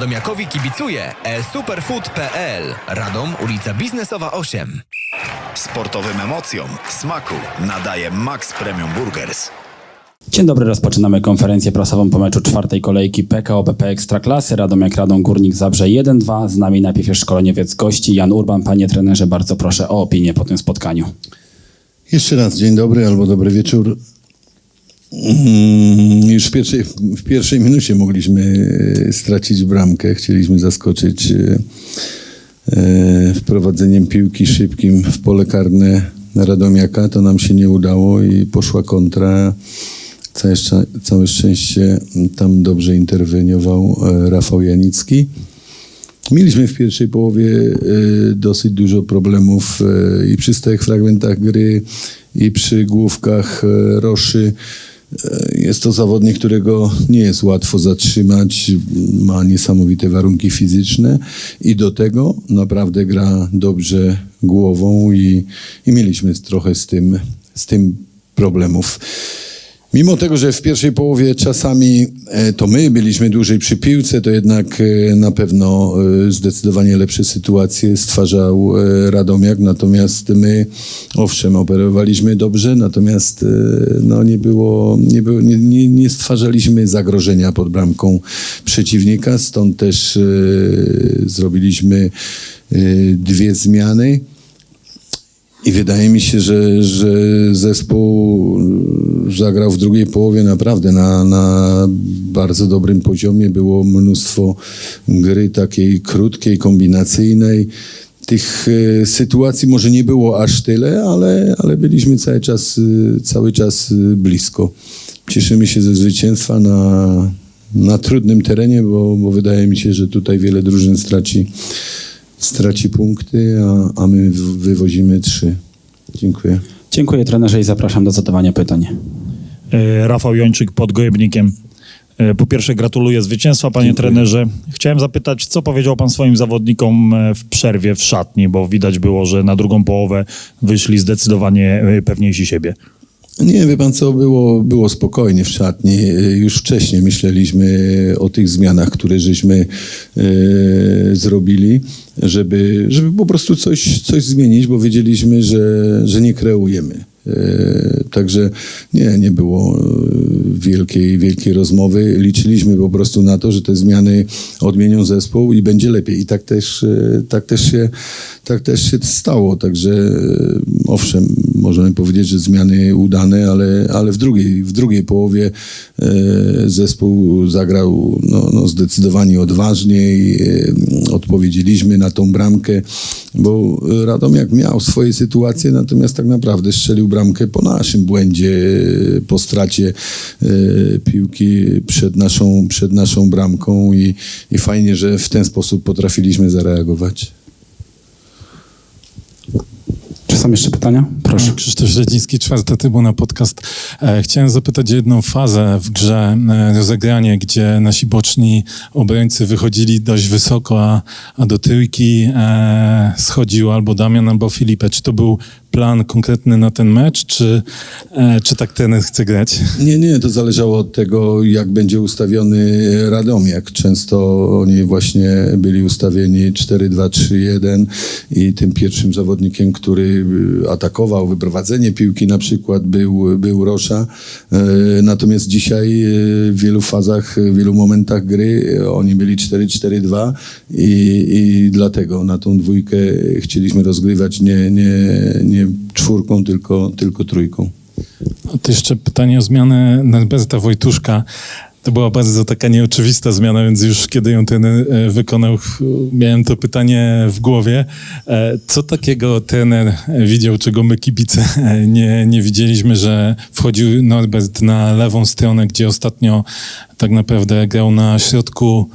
Radomiakowi kibicuje e-superfood.pl Radom, ulica Biznesowa 8. Sportowym emocjom smaku nadaje Max Premium Burgers. Dzień dobry, rozpoczynamy konferencję prasową po meczu czwartej kolejki PKO PP Ekstraklasy. Radomiak Radom Górnik Zabrze 1-2. Z nami najpierw jest szkoleniowiec gości Jan Urban. Panie trenerze, bardzo proszę o opinię po tym spotkaniu. Jeszcze raz dzień dobry albo dobry wieczór. Mm, Już w pierwszej, w pierwszej minucie mogliśmy e, stracić bramkę. Chcieliśmy zaskoczyć e, e, wprowadzeniem piłki szybkim w pole karne Radomiaka. To nam się nie udało i poszła kontra. Całe, całe szczęście tam dobrze interweniował Rafał Janicki. Mieliśmy w pierwszej połowie dosyć dużo problemów i przy stałych fragmentach gry, i przy główkach Roszy. E, Jest to zawodnik, którego nie jest łatwo zatrzymać, ma niesamowite warunki fizyczne i do tego naprawdę gra dobrze głową i, i mieliśmy trochę z tym, z tym problemów. Mimo tego, że w pierwszej połowie czasami e, to my byliśmy dłużej przy piłce, to jednak e, na pewno e, zdecydowanie lepsze sytuacje stwarzał Radomiak, natomiast my owszem operowaliśmy dobrze, natomiast no, nie, było, nie, było, nie, nie, nie stwarzaliśmy zagrożenia pod bramką przeciwnika, stąd też zrobiliśmy dwie zmiany. I wydaje mi się, że, że zespół zagrał w drugiej połowie naprawdę na, na bardzo dobrym poziomie. Było mnóstwo gry takiej krótkiej, kombinacyjnej. Tych e, sytuacji może nie było aż tyle, ale, ale byliśmy cały czas, e, cały czas e, blisko. Cieszymy się ze zwycięstwa na, na trudnym terenie, bo, bo wydaje mi się, że tutaj wiele drużyn straci straci punkty, a, a my wywozimy trzy. Dziękuję. Dziękuję trenerze i zapraszam do zadawania pytań. E, Rafał Jończyk pod Gojebnikiem. E, Po pierwsze gratuluję zwycięstwa, panie trenerze. Chciałem zapytać, co powiedział pan swoim zawodnikom e, w przerwie w szatni, bo widać było, że na drugą połowę wyszli zdecydowanie pewniejsi siebie. Nie, wie pan co, było, było spokojnie w szatni. Już wcześniej myśleliśmy o tych zmianach, które żeśmy e, zrobili, żeby, żeby po prostu coś, coś zmienić, bo wiedzieliśmy, że, że nie kreujemy. E, Także nie, nie było e, wielkiej, wielkiej rozmowy. Liczyliśmy po prostu na to, że te zmiany odmienią zespół i będzie lepiej. I tak też, e, tak też, się, tak też się stało. Także owszem, możemy powiedzieć, że zmiany udane, ale, ale w, drugiej, w drugiej połowie zespół zagrał no, no zdecydowanie odważniej. Odpowiedzieliśmy na tą bramkę, bo Radomiak miał swoje sytuacje, natomiast tak naprawdę strzelił bramkę po naszym błędzie, e, po stracie e, piłki przed naszą, przed naszą bramką i, i fajnie, że w ten sposób potrafiliśmy zareagować. Czy są jeszcze pytania? Proszę. Krzysztof Śledziński, czwarta trybuna podcast. E, chciałem zapytać o jedną fazę w grze, e, rozegranie, gdzie nasi boczni obrońcy wychodzili dość wysoko, a, a do tyłki e, schodził albo Damian, albo Filipę. Czy to był plan konkretny na ten mecz, czy, e, czy tak trener chce grać? Nie, nie, to zależało od tego, jak będzie ustawiony Radomiak. Często oni właśnie byli ustawieni 4-2-3-1 i tym pierwszym zawodnikiem, który y, atakował wyprowadzenie piłki na przykład był, był Rosza. E, Natomiast dzisiaj e, w wielu fazach, w wielu momentach gry e, oni byli 4-4-2 i, i dlatego na tą dwójkę chcieliśmy rozgrywać nie, nie, nie czwórką, tylko, tylko trójką. A to jeszcze pytanie o zmianę Norberta Wojtuszka. To była bardzo taka nieoczywista zmiana, więc już kiedy ją trener e, wykonał, miałem to pytanie w głowie. E, Co takiego trener widział, czego my kibice e, nie, nie widzieliśmy, że wchodził Norbert na lewą stronę, gdzie ostatnio tak naprawdę grał na środku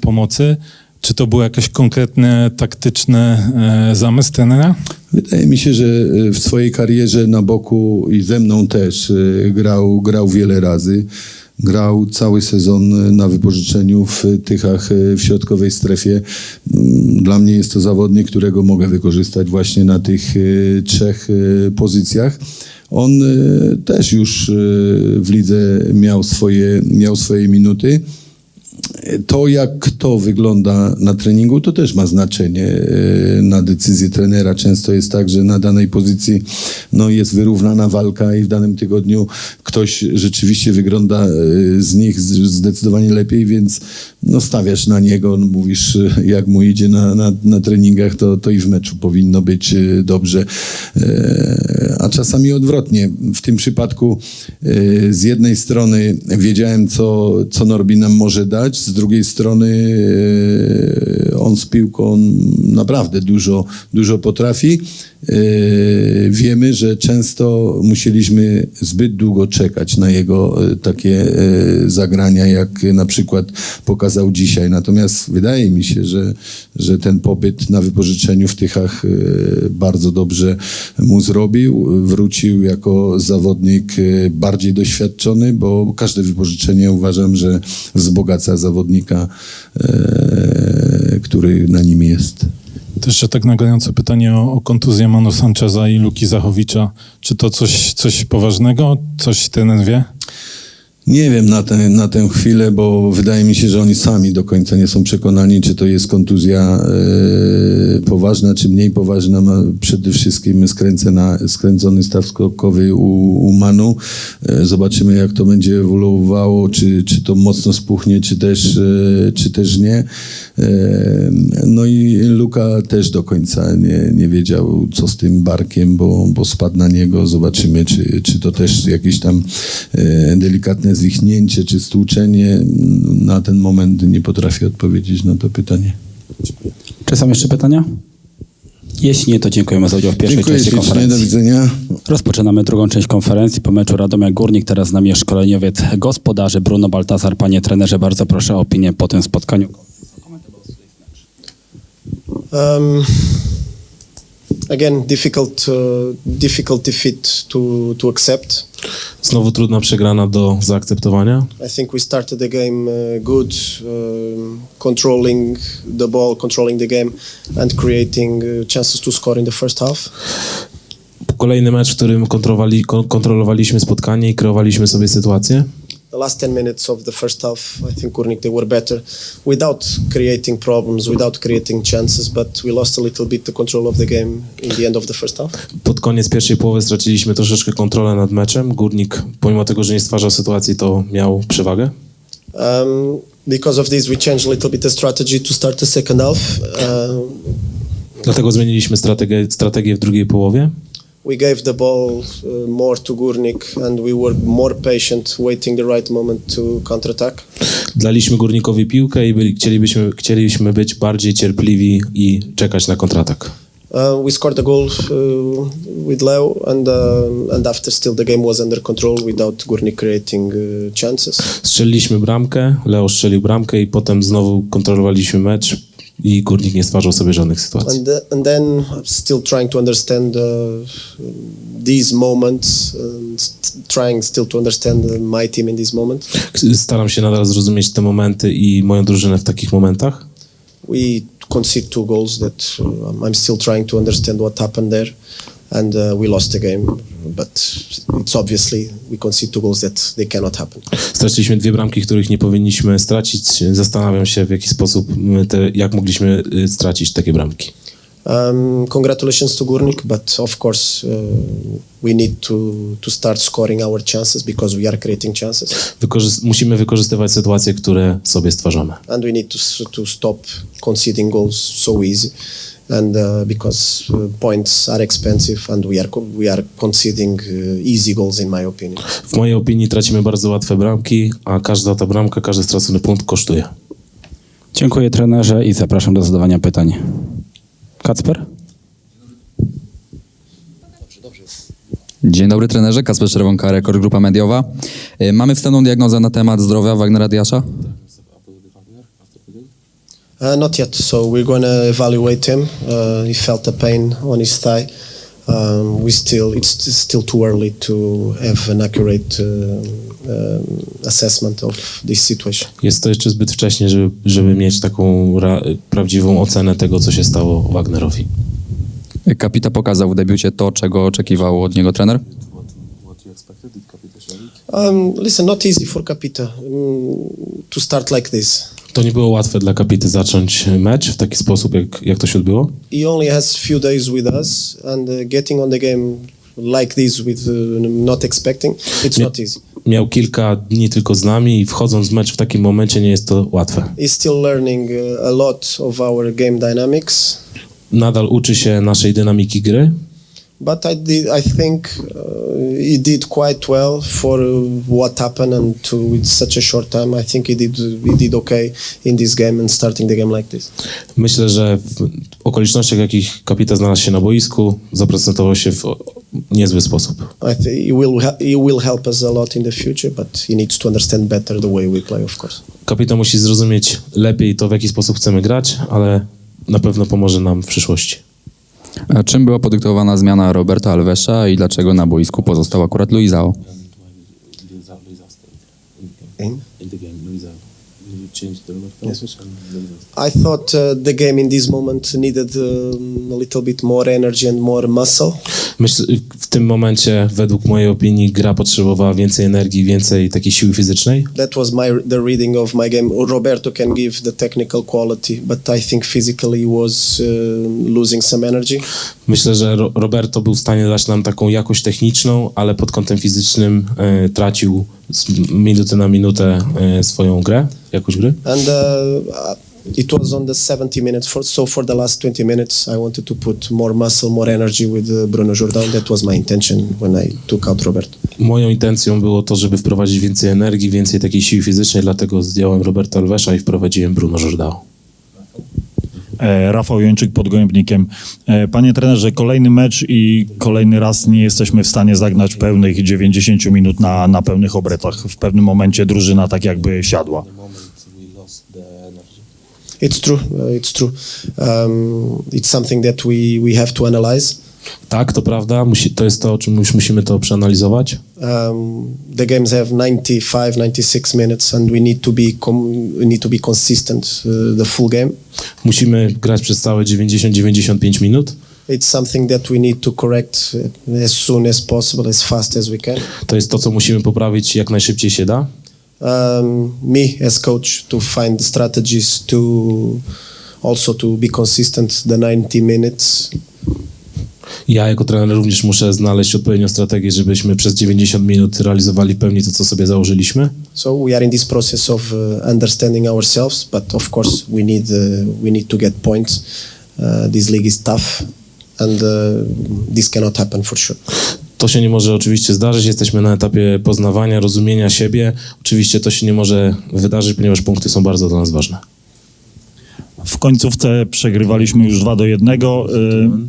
pomocy? Czy to był jakiś konkretny, taktyczny e, zamysł trenera? Wydaje mi się, że e, w swojej karierze na boku i ze mną też e, grał, grał wiele razy. Grał cały sezon na wypożyczeniu w Tychach e, w środkowej strefie. Mm, Dla mnie jest to zawodnik, którego mogę wykorzystać właśnie na tych e, trzech e, pozycjach. On e, też już e, w lidze miał swoje, miał swoje minuty. To, jak kto wygląda na treningu, to też ma znaczenie e, na decyzję trenera. Często jest tak, że na danej pozycji no, jest wyrównana walka i w danym tygodniu ktoś rzeczywiście wygląda e, z nich zdecydowanie lepiej, więc no, stawiasz na niego, no, mówisz, e, jak mu idzie na, na, na treningach, to, to i w meczu powinno być e, dobrze. E, A czasami odwrotnie. W tym przypadku e, z jednej strony wiedziałem, co, co Norbi nam może dać, z drugiej strony on z piłką naprawdę dużo, dużo potrafi. E, Wiemy, że często musieliśmy zbyt długo czekać na jego takie zagrania, jak na przykład pokazał dzisiaj. Natomiast wydaje mi się, że, że ten pobyt na wypożyczeniu w Tychach e, bardzo dobrze mu zrobił. Wrócił jako zawodnik e, bardziej doświadczony, bo każde wypożyczenie uważam, że wzbogaca zawodnika, e, który na nim jest. To jeszcze tak nagrające pytanie o, o kontuzję Manu Sancheza i Luki Zachowicza. Czy to coś, coś poważnego? Coś ten wie? Nie wiem na, tę na tę chwilę, bo wydaje mi się, że oni sami do końca nie są przekonani, czy to jest kontuzja e, poważna, czy mniej poważna. Przede wszystkim skręcona, skręcony staw skokowy u, u Manu. E, zobaczymy, jak to będzie ewoluowało, czy, czy to mocno spuchnie, czy też, e, czy też nie. No i Luka też do końca nie, nie wiedział, co z tym barkiem, bo, bo spadł na niego. Zobaczymy, czy, czy to też jakieś tam e, delikatne zwichnięcie, czy stłuczenie. Na ten moment nie potrafię odpowiedzieć na to pytanie. Czy są jeszcze pytania? Jeśli nie, to dziękujemy za udział w pierwszej Dziękuję części ślicznie, do konferencji. widzenia. Rozpoczynamy drugą część konferencji po meczu Radomia Górnik. Teraz z nami jest szkoleniowiec gospodarzy Bruno Baltazar. Panie trenerze, bardzo proszę o opinię po tym spotkaniu. Um, again, difficult, uh, difficult defeat to to accept. Znowu trudna przegrana do zaakceptowania. I think we started the game uh, good, um, controlling the ball, controlling the game, and creating uh, chances to score in the first half. Kolejny mecz, w którym kontrowali, kon- kontrolowaliśmy spotkanie i kreowaliśmy sobie sytuację. The last 10 minutes of the first half, I think Górnik they were better without creating problems, without creating chances, but we lost a little bit the control of the game in the end of the first half. Pod koniec pierwszej połowy straciliśmy troszeczkę kontrolę nad meczem. Górnik, pomimo tego, że nie stwarzał sytuacji, to miał przewagę. Um, because of this, we changed a little bit the strategy to start the second half. Uh, Dlatego zmieniliśmy strategię, strategię w drugiej połowie. We gave the ball uh, more to Górnik and we were more patient, waiting the right moment to counterattack. Daliśmy Górnikowi piłkę i byli, chcielibyśmy, chcieliśmy być bardziej cierpliwi i czekać na kontratak. Uh, we scored a goal uh, with Leo, and uh, and after still the game was under control without Górnik creating uh, chances. Strzeliliśmy bramkę, Leo strzelił bramkę i potem znowu kontrolowaliśmy mecz i Górnik nie stwarzał sobie żadnych sytuacji. And, uh, and then still trying to understand uh, these moments, st- trying still to understand uh, my team in this moment. Staram się nadal zrozumieć te momenty i moją drużynę w takich momentach. We conceded two goals that uh, I'm still trying to understand what happened there, and uh, we lost the game. But it's obviously we concede two goals that they cannot happen. Straciliśmy dwie bramki, których nie powinniśmy stracić. Zastanawiam się, w jaki sposób, te, jak mogliśmy y, stracić takie bramki. Um, congratulations to Górnik, but of course uh, we need to to start scoring our chances because we are creating chances, Wykorzys- musimy wykorzystywać sytuacje, które sobie stwarzamy. and we need to to stop conceding goals so easy, and uh, because uh, points are expensive, and we are co- we are conceding uh, easy goals in my opinion. W mojej opinii tracimy bardzo łatwe bramki, a każda ta bramka, każdy stracony punkt kosztuje. Dziękuję trenerze i zapraszam do zadawania pytań. Kacper? Dzień dobry trenerze, Kasper Czerwonka, Rekord Grupa Mediowa. Y, Mamy wstępną diagnozę na temat zdrowia Wagnera Diasza? Uh, not yet. So we're going to evaluate him. Uh, he felt a pain on his thigh. Um, we still it's still too early to have an accurate uh, um, assessment of this situation. Jest to jeszcze zbyt wcześnie, żeby, żeby mieć taką ra- prawdziwą ocenę tego, co się stało Wagnerowi. Kapita pokazał w debiucie to, czego oczekiwał od niego trener. Um, listen, not easy for Capita um, to start like this. To nie było łatwe dla Kapity zacząć mecz w taki sposób, jak, jak to się odbyło. He only has few days with us, and uh, getting on the game like this with uh, not expecting, it's Nie- not easy. Miał kilka dni tylko z nami i wchodząc w mecz w takim momencie nie jest to łatwe. He's still learning uh, a lot of our game dynamics, Nadal uczy się naszej dynamiki gry, but I did, I think uh, he did quite well for what happened and to with such a short time. I think he did he did okay in this game and starting the game like this. Myślę, że w okolicznościach, jakich Kapita znalazł się na boisku, zaprezentował się w niezły sposób. I think he will he will help us a lot in the future, but he needs to understand better the way we play, of course. Kapita musi zrozumieć lepiej to, w jaki sposób chcemy grać, ale na pewno pomoże nam w przyszłości. A czym była podyktowana zmiana Roberta Alvesa i dlaczego na boisku pozostał akurat Luizao? I thought uh, the game in this moment needed um, a little bit more energy and more muscle. Myślę, w tym momencie, według mojej opinii, gra potrzebowała więcej energii, więcej takiej siły fizycznej. That was my the reading of my game. Roberto can give the technical quality, but I think physically he was uh, losing some energy. Myślę, że Ro- Roberto był w stanie dać nam taką jakość techniczną, ale pod kątem fizycznym e, tracił z minuty na minutę e, swoją grę, jakość gry. And uh, uh, it was on the 70 minutes. For, so for the last 20 minutes, I wanted to put more muscle, more energy with uh, Bruno Jordan. That was my intention when I took out Roberto. Moją intencją było to, żeby wprowadzić więcej energii, więcej takiej siły fizycznej, dlatego zdjąłem Roberta Alvesa i wprowadziłem Bruno Jordao. E, Rafał Jończyk pod Gołębnikiem. E, Panie trenerze, kolejny mecz i kolejny raz nie jesteśmy w stanie zagnać pełnych 90 minut na, na pełnych obrotach. W pewnym momencie drużyna tak jakby siadła. It's true. Uh, it's true. Um, it's something that we, we have to analyze. Tak, to prawda, musi, to jest to, o czym już musimy to przeanalizować. Um, the games have 95, 96 minutes, and we need to be we need to be consistent uh, the full game. Musimy grać przez całe 90-95 minut. It's something that we need to correct uh, as soon as possible, as fast as we can. To jest to, co musimy poprawić jak najszybciej się da. Um, me as coach to find strategies to also to be consistent the 90 minutes. Ja jako trener również muszę znaleźć odpowiednią strategię, żebyśmy przez 90 minut realizowali pełni to, co sobie założyliśmy. so we are in this process of uh, understanding ourselves but of course we need uh, we need to get points. Uh, this league is tough and uh, this cannot happen for sure To się nie może oczywiście zdarzyć. Jesteśmy na etapie poznawania, rozumienia siebie. Oczywiście to się nie może wydarzyć, ponieważ punkty są bardzo dla nas ważne. W końcówce przegrywaliśmy już 2 do 1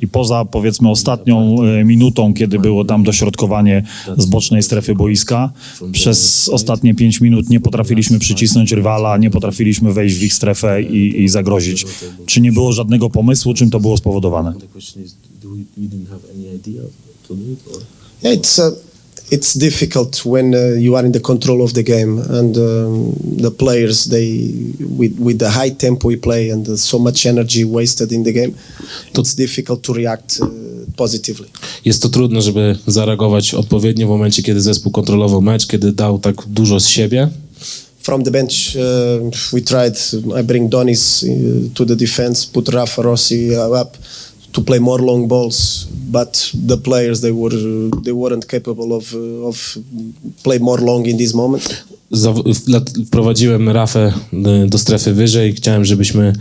i poza powiedzmy ostatnią y, minutą, kiedy było tam dośrodkowanie z bocznej strefy boiska, przez ostatnie 5 minut nie potrafiliśmy przycisnąć rywala, nie potrafiliśmy wejść w ich strefę i, i zagrozić. Czy nie było żadnego pomysłu, czym to było spowodowane? Yeah, it's uh, it's difficult when uh, you are in the control of the game and um, the players they with with the high tempo we play and uh, so much energy wasted in the game. It's difficult to react uh, positively. Jest to trudne, żeby zareagować odpowiednio w momencie, kiedy zespół kontrolował mecz, kiedy dał tak dużo z siebie. From the bench, uh, we tried. I bring Donis uh, to the defense, put Rafa Rossi up to play more long balls, but the players they were they weren't capable of of play more long in this moment. Wprowadziłem Rafę y, do strefy wyżej. Chciałem, żebyśmy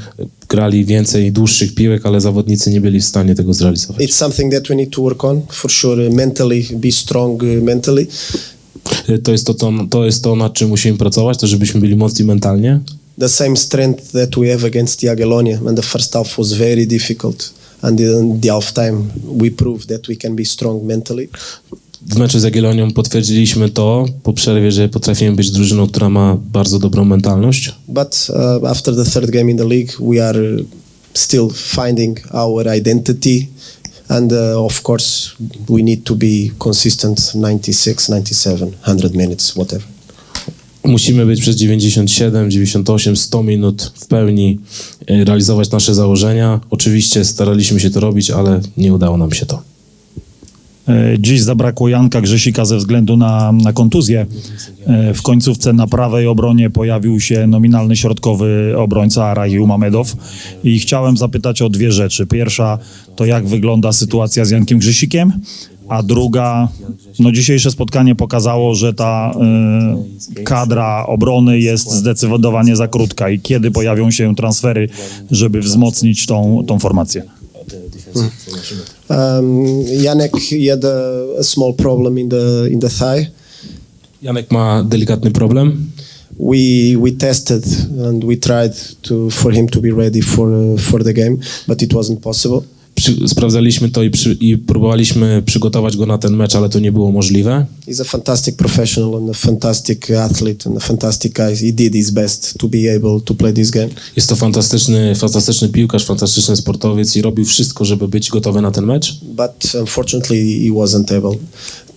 grali więcej dłuższych piłek, ale zawodnicy nie byli w stanie tego zrealizować. It's something that we need to work on for sure. Uh, mentally, be strong uh, mentally. Y, To jest to, to, to jest to, nad czym musimy pracować, to żebyśmy byli mocni mentalnie. The same strength that we have against Jagiellonia, and the first half was very difficult. And in the half time, we proved that we can be strong mentally. W meczu z Jagiellonią potwierdziliśmy to po przerwie, że potrafimy być drużyną, która ma bardzo dobrą mentalność. But uh, after the third game in the league, we are still finding our identity. And uh, of course, we need to be consistent 96, 97, 100 minutes, whatever. Musimy być przez 97, 98, 100 minut w pełni y, realizować nasze założenia. Oczywiście staraliśmy się to robić, ale nie udało nam się to. E, Dziś zabrakło Janka Grzesika ze względu na, na kontuzję. E, W końcówce na prawej obronie pojawił się nominalny środkowy obrońca Rahiu Mamedow i chciałem zapytać o dwie rzeczy. Pierwsza to jak wygląda sytuacja z Jankiem Grzesikiem, a druga, no dzisiejsze spotkanie pokazało, że ta e, kadra obrony jest zdecydowanie za krótka i kiedy pojawią się transfery, żeby wzmocnić tą, tą formację. Um, Janek had a, a small problem in the in the thigh. Janek ma delikatny problem. We we tested and we tried to for him to be ready for uh, for the game, but it wasn't possible. Przy, sprawdzaliśmy to i, przy, i próbowaliśmy przygotować go na ten mecz, ale to nie było możliwe. He's a fantastic professional and a fantastic athlete and a fantastic guy. He did his best to be able to play this game. Jest to fantastyczny, fantastyczny piłkarz, fantastyczny sportowiec i robił wszystko, żeby być gotowy na ten mecz. but unfortunately he wasn't able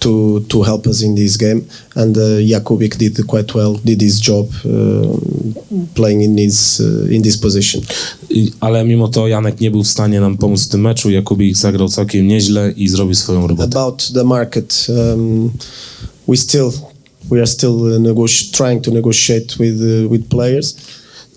to to help us in this game. And uh, Jakubik did quite well, did his job uh, playing in this uh, in this position. I, ale mimo to Janek nie był w stanie nam pomóc w tym meczu. Jakubik zagrał całkiem nieźle i zrobił swoją robotę. About the market, um, we still we are still uh, trying to negotiate with uh, with players.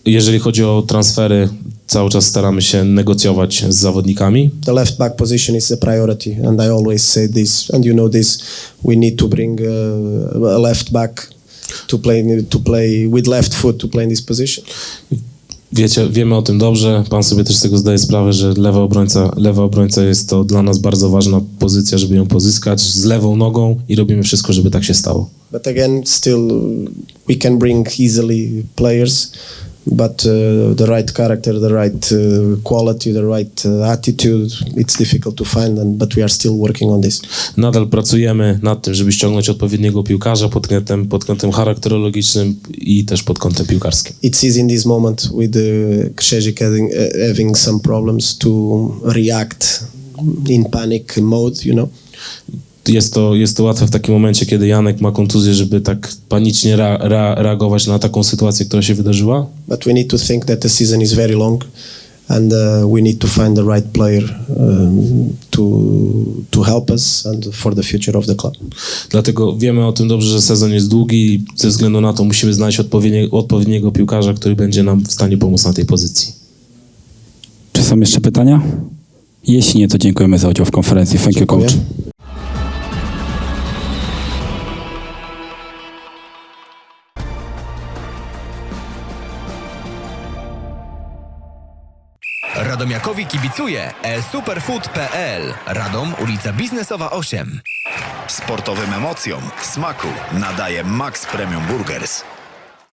Jeżeli chodzi o transfery, cały czas staramy się negocjować z zawodnikami. The left back position is a priority, and I always say this, and you know this. We need to bring uh, a left back to play to play with left foot to play in this position. Wiecie, wiemy o tym dobrze. Pan sobie też z tego zdaje sprawę, że lewa obrońca, lewa obrońca jest to dla nas bardzo ważna pozycja, żeby ją pozyskać z lewą nogą i robimy wszystko, żeby tak się stało. But again, still we can bring easily players, but uh, the right character, the right uh, quality, the right uh, attitude, it's difficult to find. And but we are still working on this. Nadal pracujemy nad tym, żeby ściągnąć odpowiedniego piłkarza pod kątem, pod kątem charakterologicznym i też pod kątem piłkarskim. It's easy in this moment with Krzyzik having, having some problems to react in panic mode, you know. Jest to, jest to łatwe w takim momencie, kiedy Janek ma kontuzję, żeby tak panicznie rea, reagować na taką sytuację, która się wydarzyła. But we need to think that the season is very long, and uh, we need to find the right player um, to to help us and for the future of the club. Dlatego wiemy o tym dobrze, że sezon jest długi i ze względu na to musimy znaleźć odpowiednie, odpowiedniego piłkarza, który będzie nam w stanie pomóc na tej pozycji. Czy są jeszcze pytania? Jeśli nie, to dziękujemy za udział w konferencji. Thank you, coach. Radomiakowi kibicuje e-superfood.pl. Radom, ulica Biznesowa 8. Sportowym emocjom smaku nadaje Max Premium Burgers.